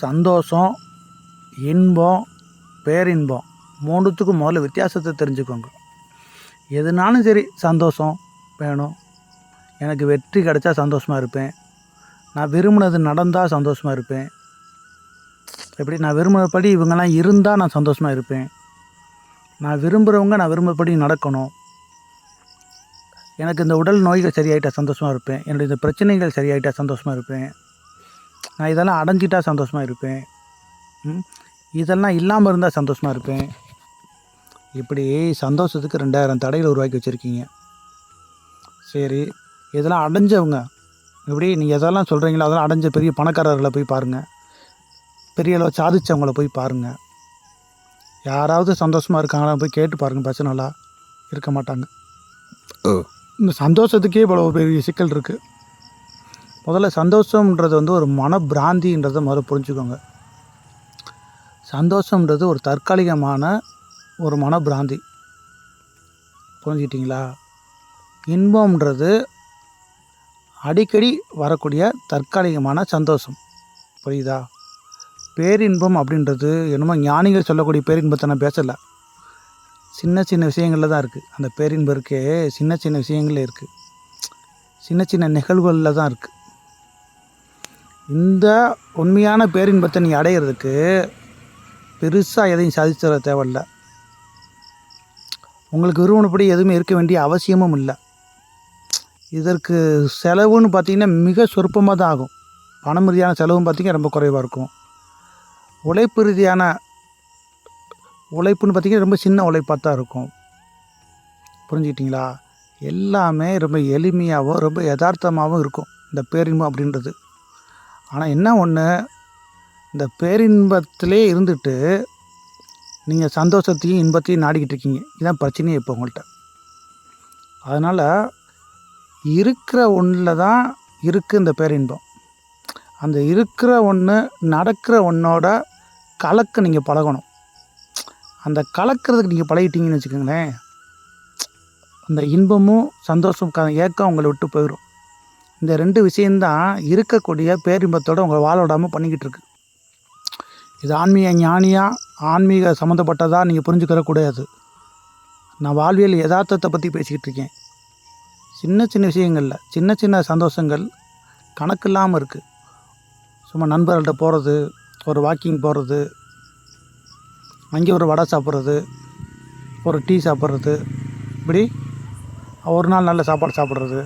சந்தோஷம் இன்பம் பேரின்பம் மூணுத்துக்கும் முதல்ல வித்தியாசத்தை தெரிஞ்சுக்கோங்க. எதுனாலும் சரி சந்தோஷம் வேணும். எனக்கு வெற்றி கிடைச்சா சந்தோஷமாக இருப்பேன். நான் விரும்பினது நடந்தால் சந்தோஷமாக இருப்பேன். எப்படி? நான் விரும்பினபடி இவங்கெல்லாம் இருந்தால் நான் சந்தோஷமாக இருப்பேன். நான் விரும்புகிறவங்க நான் விரும்பப்படி நடக்கணும். எனக்கு இந்த உடல் நோய்கள் சரியாயிட்டா சந்தோஷமாக இருப்பேன். என்னுடைய இந்த பிரச்சனைகள் சரியாயிட்டா சந்தோஷமாக இருப்பேன். நான் இதெல்லாம் அடைஞ்சிட்டா சந்தோஷமாக இருப்பேன்? இதெல்லாம் இல்லாமல் இருந்தால் சந்தோஷமாக இருப்பேன். இப்படி சந்தோஷத்துக்கு ரெண்டாயிரம் தடைகள் உருவாக்கி வச்சுருக்கீங்க. சரி இதெல்லாம் அடைஞ்சவங்க இப்படி நீங்கள் எதெல்லாம் சொல்கிறீங்களோ அதெல்லாம் அடைஞ்ச பெரிய பணக்காரர்களை போய் பாருங்கள் பெரிய அளவு சாதிச்சவங்கள போய் பாருங்கள் யாராவது சந்தோஷமாக இருக்காங்களா போய் கேட்டு பாருங்கள் பர்சனலாக இருக்க மாட்டாங்க. இந்த சந்தோஷத்துக்கே இவ்வளோ பெரிய சிக்கல் இருக்குது முதல்ல சந்தோஷம்ன்றது வந்து ஒரு மனப்பிராந்தின்றதை முதல்ல புரிஞ்சுக்கோங்க. சந்தோஷம்ன்றது ஒரு தற்காலிகமான ஒரு மனப்பிராந்தி. புரிஞ்சுக்கிட்டிங்களா? இன்பம்ன்றது அடிக்கடி வரக்கூடிய தற்காலிகமான சந்தோஷம். புரியுதா? பேரின்பம் அப்படின்றது என்னமோ ஞானிகள் சொல்லக்கூடிய பேரின்பத்தை நான் பேசலை. சின்ன சின்ன விஷயங்களில் தான் இருக்குது அந்த பேரின்பம் இருக்கே சின்ன சின்ன விஷயங்களே இருக்குது சின்ன சின்ன நிகழ்வுகளில் தான் இருக்குது இந்த உண்மையான பேரின்பத்தை நீ அடையிறதுக்கு பெருசாக எதையும் சாதிச்சிட தேவையில்ல. உங்களுக்கு விரும்பினபடி எதுவுமே இருக்க வேண்டிய அவசியமும் இல்லை. இதற்கு செலவுன்னு பார்த்தீங்கன்னா மிக சொற்பமாக தான் ஆகும். பணம் ரீதியான செலவும் பார்த்தீங்கன்னா ரொம்ப குறைவாக இருக்கும். உழைப்பு ரீதியான உழைப்புன்னு பார்த்தீங்கன்னா ரொம்ப சின்ன உழைப்பாக தான் இருக்கும். புரிஞ்சுக்கிட்டீங்களா? எல்லாமே ரொம்ப எளிமையாகவும் ரொம்ப யதார்த்தமாகவும் இருக்கும். இந்த பேரின்பம் அப்படின்றது. ஆனால் என்ன ஒன்று இந்த பேரின்பத்திலே இருந்துட்டு நீங்கள் சந்தோஷத்தையும் இன்பத்தையும் நாடிக்கிட்டு இருக்கீங்க. இதான் பிரச்சனையே இப்போ உங்கள்கிட்ட அதனால் இருக்கிற ஒன்றில் தான் இருக்குது இந்த பேரின்பம். அந்த இருக்கிற ஒன்று நடக்கிற ஒன்றோட கலக்க நீங்கள் பழகணும். அந்த கலக்கிறதுக்கு நீங்கள் பழகிட்டீங்கன்னு வச்சுக்கோங்களேன் அந்த இன்பமும் சந்தோஷம் ஏக்கம் உங்களை விட்டு போயிடும் இந்த ரெண்டு விஷயந்தான் இருக்கக்கூடிய பேரின்பத்தோடு உங்களை வாழ விடாமல் பண்ணிக்கிட்டு இருக்கு. இது ஆன்மீக ஞானியாக ஆன்மீக சம்மந்தப்பட்டதாக நீங்கள் புரிஞ்சுக்கிறக்கூடாது. நான் வாழ்வியல் யதார்த்தத்தை பற்றி பேசிக்கிட்டு இருக்கேன். சின்ன சின்ன விஷயங்களில் சின்ன சின்ன சந்தோஷங்கள் கணக்கு இல்லாமல் இருக்குது சும்மா நண்பர்கள்ட்ட போகிறது ஒரு வாக்கிங் போகிறது அங்கே ஒரு வடை சாப்பிட்றது ஒரு டீ சாப்பிட்றது இப்படி ஒரு நாள் நல்ல சாப்பாடு சாப்பிட்றது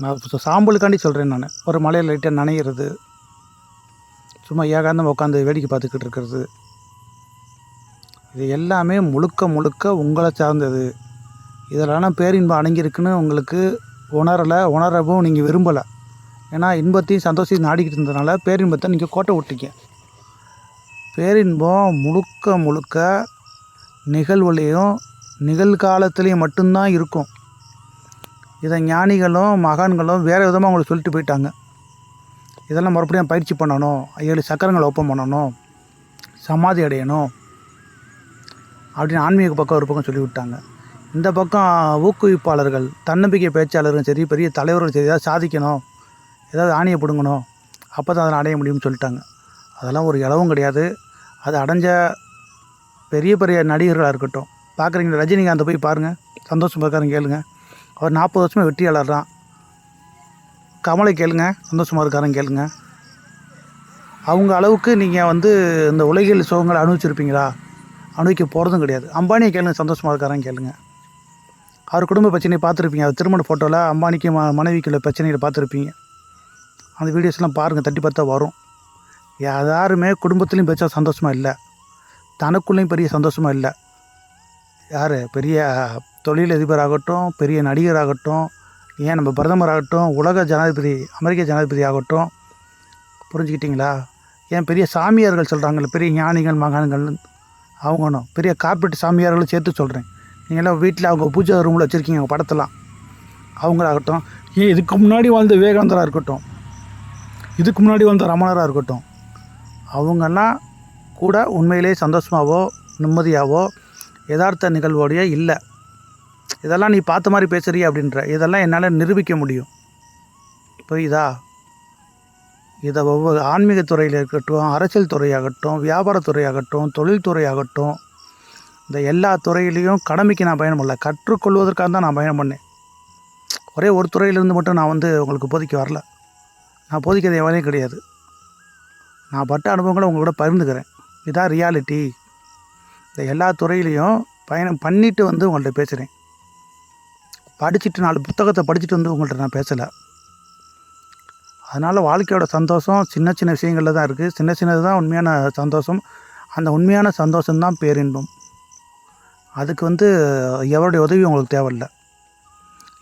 நான் இப்போ சாம்பலுக்காண்டி சொல்கிறேன் நான். ஒரு மலையில் லைட்டாக நனையிறது சும்மா ஏகாந்தம் உட்காந்து வேடிக்கை பார்த்துக்கிட்டு இருக்கிறது. இது எல்லாமே முழுக்க முழுக்க உங்களை சார்ந்தது. இதெல்லாம் பேரின்பம் அடங்கியிருக்குன்னு உங்களுக்கு உணரலை உணரவும் நீங்கள் விரும்பலை. ஏன்னா இன்பத்தையும் சந்தோஷத்தையும் நாடிக்கிட்டு இருந்ததுனால பேரின்பத்தை நீங்கள் கோட்டை விட்டீங்க. பேரின்பம் முழுக்க முழுக்க நிகழ்வுலேயும் நிகழ்காலத்துலேயும் மட்டும்தான் இருக்கும். இதை ஞானிகளும் மகான்களும் வேறு விதமாக அவங்களுக்கு சொல்லிட்டு போயிட்டாங்க. இதெல்லாம் மறுபடியும் பயிற்சி பண்ணணும். ஏழு சக்கரங்களை ஓப்பன் பண்ணணும். சமாதி அடையணும். அப்படின்னு ஆன்மீக பக்கம் ஒரு பக்கம் சொல்லி விட்டாங்க இந்த பக்கம் ஊக்குவிப்பாளர்கள் தன்னம்பிக்கை பேச்சாளர்கள் சரி பெரிய தலைவர்கள் சரி ஏதாவது சாதிக்கணும். ஏதாவது ஆணியை பிடுங்கணும். அப்போ தான் அதை அடைய முடியும்னு சொல்லிட்டாங்க. அதெல்லாம் ஒரு இளவும் கிடையாது. அது அடைஞ்ச பெரிய பெரிய நடிகர்களாக இருக்கட்டும். பார்க்குறீங்க ரஜினிகாந்தை போய் பாருங்கள் சந்தோஷம் பார்க்குறேன் கேளுங்கள் அவர் நாற்பது வருஷமாக வெற்றியாளர் தான். கமலை கேளுங்க சந்தோஷமாக இருக்காருன்னு கேளுங்க. அவங்க அளவுக்கு நீங்கள் வந்து இந்த உலகில் சுகங்களை அனுபவிச்சிருப்பீங்களா? அனுபவிக்க போகிறதும் கிடையாது. அம்பானியை கேளுங்க சந்தோஷமாக இருக்காரன் கேளுங்க. அவர் குடும்ப பிரச்சனையை பார்த்துருப்பீங்க. அவர் திருமண ஃபோட்டோவில் அம்பானிக்கு ம மனைவிக்குள்ள பிரச்சனைகளை பார்த்துருப்பீங்க. அந்த வீடியோஸ்லாம் பாருங்கள் தட்டி பார்த்தா வரும். யாருமே குடும்பத்துலேயும் பெருசாக சந்தோஷமாக இல்லை. தனக்குள்ளேயும் பெரிய சந்தோஷமாக இல்லை. யார்? பெரிய தொழிலதிபராகட்டும் பெரிய நடிகராகட்டும் ஏன் நம்ம பிரதமராகட்டும் உலக ஜனாதிபதி அமெரிக்க ஜனாதிபதி ஆகட்டும். புரிஞ்சுக்கிட்டிங்களா? ஏன் பெரிய சாமியார்கள் சொல்கிறாங்கல்ல பெரிய ஞானிகள் மகான்கள் அவங்களும். பெரிய கார்பரேட் சாமியார்களும் சேர்த்து சொல்கிறேன் நீங்களாம் வீட்டில் அவங்க பூஜை ரூமில் வச்சுருக்கீங்க அவங்க படத்தெல்லாம். அவங்களாகட்டும் ஏன் இதுக்கு முன்னாடி வாழ்ந்த விவேகானந்தராக இருக்கட்டும் இதுக்கு முன்னாடி வாழ்ந்த ரமணராக இருக்கட்டும் அவங்கெல்லாம் கூட உண்மையிலே சந்தோஷமாகவோ நிம்மதியாகவோ யதார்த்த நிகழ்வோடையே இல்லை. இதெல்லாம் நீ பார்த்த மாதிரி பேசுறிய அப்படின்ற இதெல்லாம் என்னால் நிரூபிக்க முடியும். புரியுதா? இதை ஒவ்வொரு ஆன்மீகத்துறையில் இருக்கட்டும் அரசியல் துறையாகட்டும் வியாபாரத்துறையாகட்டும் தொழில்துறையாகட்டும் இந்த எல்லா துறையிலையும் கடமைக்கு நான் பயணம் பண்ணல. கற்றுக்கொள்வதற்காக தான் நான் பயணம் பண்ணேன். ஒரே ஒரு துறையிலேருந்து மட்டும் நான் வந்து உங்களுக்கு போதிக்க வரல. நான் போதிக்கிறது என் கிடையாது. நான் பட்ட அனுபவங்களை உங்களோட பகிர்ந்துக்கிறேன். இதான் ரியாலிட்டி இந்த எல்லா துறையிலையும் பயணம் பண்ணிவிட்டு வந்து உங்கள்கிட்ட பேசுகிறேன் படிச்சுட்டு நாலு புத்தகத்தை படிச்சுட்டு வந்து உங்கள்கிட்ட நான் பேசலை. அதனால் வாழ்க்கையோட சந்தோஷம் சின்ன சின்ன விஷயங்களில் தான் இருக்குது சின்ன சின்னது தான் உண்மையான சந்தோஷம். அந்த உண்மையான சந்தோஷம்தான் பேரின்பம் அதுக்கு வந்து எவருடைய உதவி உங்களுக்கு தேவையில்ல.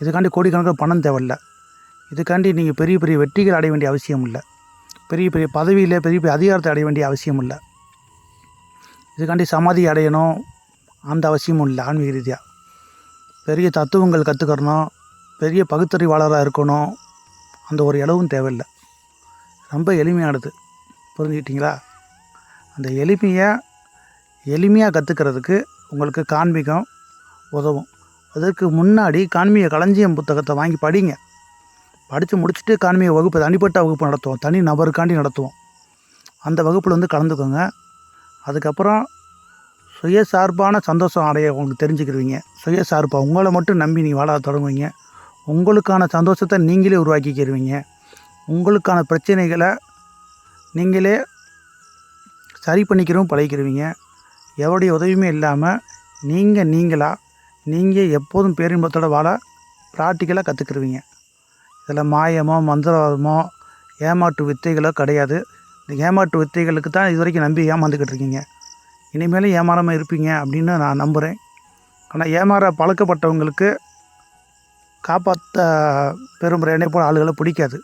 இதுக்காண்டி கோடிக்கணக்கில் பணம் தேவையில்லை. இதுக்காண்டி நீங்கள் பெரிய பெரிய வெற்றிகள் அடைய வேண்டிய அவசியம் இல்லை. பெரிய பெரிய பதவியில் பெரிய பெரிய அதிகாரத்தை அடைய வேண்டிய அவசியம் இல்லை. இதுக்காண்டி சமாதி அடையணும். அந்த அவசியமும் இல்லை ஆன்மீக ரீதியாக பெரிய தத்துவங்கள் கற்றுக்கறணும் பெரிய பகுத்தறிவாளராக இருக்கணும் அந்த ஒரு இளவும் தேவையில்லை. ரொம்ப எளிமையானது. புரிஞ்சுக்கிட்டீங்களா? அந்த எளிமையை எளிமையாக கற்றுக்கிறதுக்கு உங்களுக்கு காண்மீகம் உதவும். அதற்கு முன்னாடி காண்மிக களஞ்சியம் புத்தகத்தை வாங்கி படிங்க. படித்து முடிச்சுட்டு காண்மிய வகுப்பு தனிப்பட்ட வகுப்பு நடத்துவோம். தனி நபருக்காண்டி நடத்துவோம். அந்த வகுப்பில் வந்து கலந்துக்கோங்க. அதுக்கப்புறம் சுயசார்பான சந்தோஷம் அடைய உங்களுக்கு தெரிஞ்சுக்கிருவீங்க. சுயசார்பாக உங்களை மட்டும் நம்பி நீங்கள் வாழ தொடங்குவீங்க. உங்களுக்கான சந்தோஷத்தை நீங்களே உருவாக்கிக்கிடுவீங்க உங்களுக்கான பிரச்சனைகளை நீங்களே சரி பண்ணிக்கிறவும் பழகிக்கிடுவீங்க எவருடைய உதவியுமே இல்லாமல் நீங்கள் நீங்களாக நீங்கள் எப்போதும் பேரின்பத்தோட வாழ ப்ராக்டிக்கலாக கற்றுக்கிருவீங்க இதில் மாயமோ மந்திரவாதமோ ஏமாற்று வித்தைகளோ கிடையாது. இந்த ஏமாற்று வித்தைகளுக்கு தான் இது வரைக்கும் நம்பி ஏமாந்துக்கிட்டு இருக்கீங்க. இனிமேலும் ஏமாறாமல் இருப்பீங்க அப்படின்னு நான் நம்புகிறேன் ஆனால் ஏமாற பழக்கப்பட்டவங்களுக்கு காப்பாற்ற பெரும் என்னை போல் ஆளுகளை பிடிக்காது.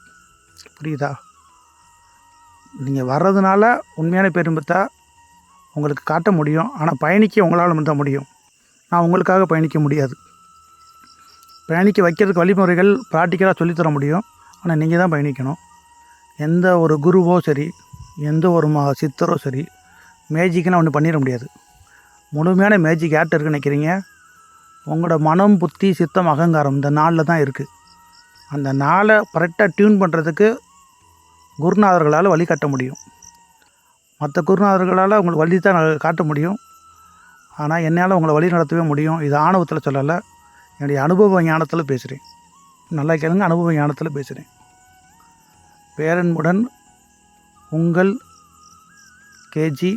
புரியுதா? நீங்கள் வர்றதுனால உண்மையான பெரும்பத்தை உங்களுக்கு காட்ட முடியும். ஆனால் பயணிக்க உங்களால் மட்டும் முடியும். நான் உங்களுக்காக பயணிக்க முடியாது. பயணிக்க வைக்கிறதுக்கு வழிமுறைகள் ப்ராக்டிக்கலாக சொல்லித்தர முடியும். ஆனால் நீங்கள் தான் பயணிக்கணும். எந்த ஒரு குருவோ சரி எந்த ஒரு மா சித்தரோ சரி மேஜிக்னால் ஒன்று பண்ணிட முடியாது. முழுமையான மேஜிக் யார்கிட்ட இருக்குன்னு நினைக்கிறீங்க? உங்களோட மனம் புத்தி சித்தம் அகங்காரம் இந்த நாளில் தான் இருக்குது அந்த நாளை கரெக்டாக டியூன் பண்ணுறதுக்கு குருநாதர்களால் வழிகாட்ட முடியும். மற்ற குருநாதர்களால் உங்களுக்கு வழி தான் ந- காட்ட முடியும். ஆனால் என்னால் உங்களை வழி நடத்தவே முடியும். இது ஆணவத்தில் சொல்லலை. என்னுடைய அனுபவ ஞானத்தில் பேசுகிறேன் நல்லா கேளுங்க அனுபவ ஞானத்தில் பேசுகிறேன் பேரன்புடன் உங்கள் கேஜி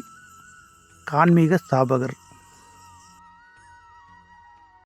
கான்மீக ஸ்தாபகர்.